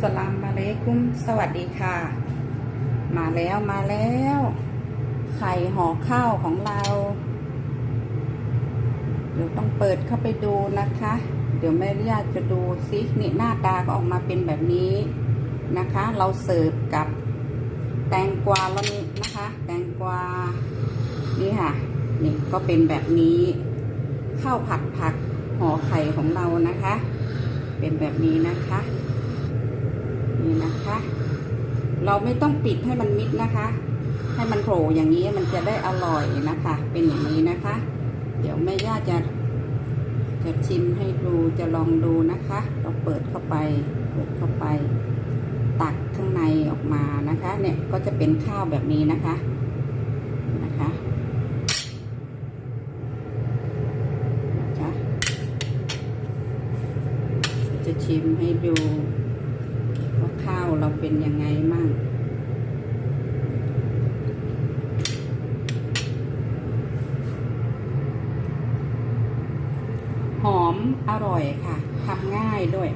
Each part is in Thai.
สลามมาเลกุ้มสวัสดีค่ะ มาแล้วมาแล้ว ไข่ห่อข้าวของเรา เดี๋ยวต้องเปิดเข้าไปดูนะคะ เดี๋ยวแม่ญาติจะดูซินี่หน้าตาก็ออกมาเป็นแบบนี้นะคะ เราเสิร์ฟกับแตงกวาแล้วนี่นะคะ แตงกวานี่ค่ะนี่ก็เป็นแบบนี้ข้าวผัดผักห่อไข่ของเรานะคะ เป็นแบบนี้นะคะ นี่นะคะ เราไม่ต้องปิดให้มันมิดนะคะ ให้มันโผล่อย่างนี้มันจะได้อร่อยนะคะ เป็นอย่างนี้นะคะ เดี๋ยวแม่ย่าจะจะชิมให้ดูจะลองดูนะคะ เราเปิดเข้าไปเปิดเข้าไป ตักข้างในออกมานะคะ เนี่ยก็จะเป็นข้าวแบบนี้นะคะนะคะจะชิมให้ดู ว่าข้าวเราเป็นยังไงมั่งหอมอร่อยค่ะทำง่ายด้วย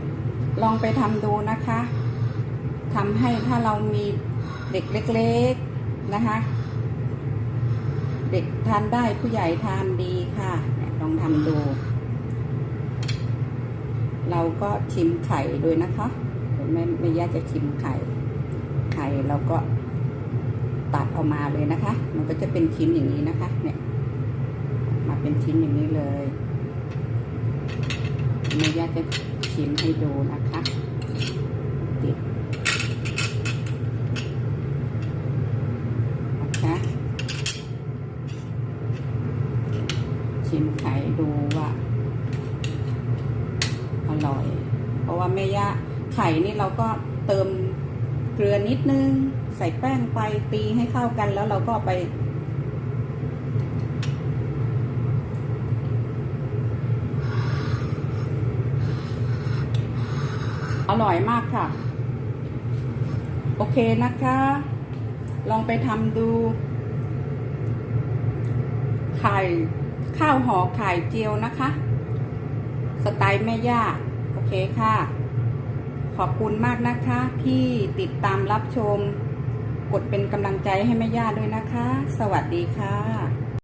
ลองไปทำดูนะคะทำให้ถ้าเรามีเด็กเล็ก ๆนะคะ เด็กทานได้ผู้ใหญ่ทานดีค่ะ ลองทำดู เราก็ชิมไข่ด้วยนะคะ แม่แม่ย่าจะชิมไข่ ไข่เราก็ตัดออกมาเลยนะคะ มันก็จะเป็นชิ้นอย่างนี้นะคะ เนี่ย มาเป็นชิ้นอย่างนี้เลยแม่ย่าจะชิมให้ดูนะคะติดนะคะชิมไข่ดูว่าอร่อย เพราะว่าแม่ย่า ไข่นี่เราก็เติมเกลือนิดนึง ใส่แป้งไปตีให้เข้ากันแล้วเราก็ไป อร่อยมากค่ะ โอเคนะคะ ลองไปทำดู ไข่ข้าวห่อไข่เจียวนะคะ สไตล์แม่ย่า โอเคค่ะ ขอบคุณมากนะคะที่ติดตามรับชม กดเป็นกำลังใจให้แม่ย่าด้วยนะคะ สวัสดีค่ะ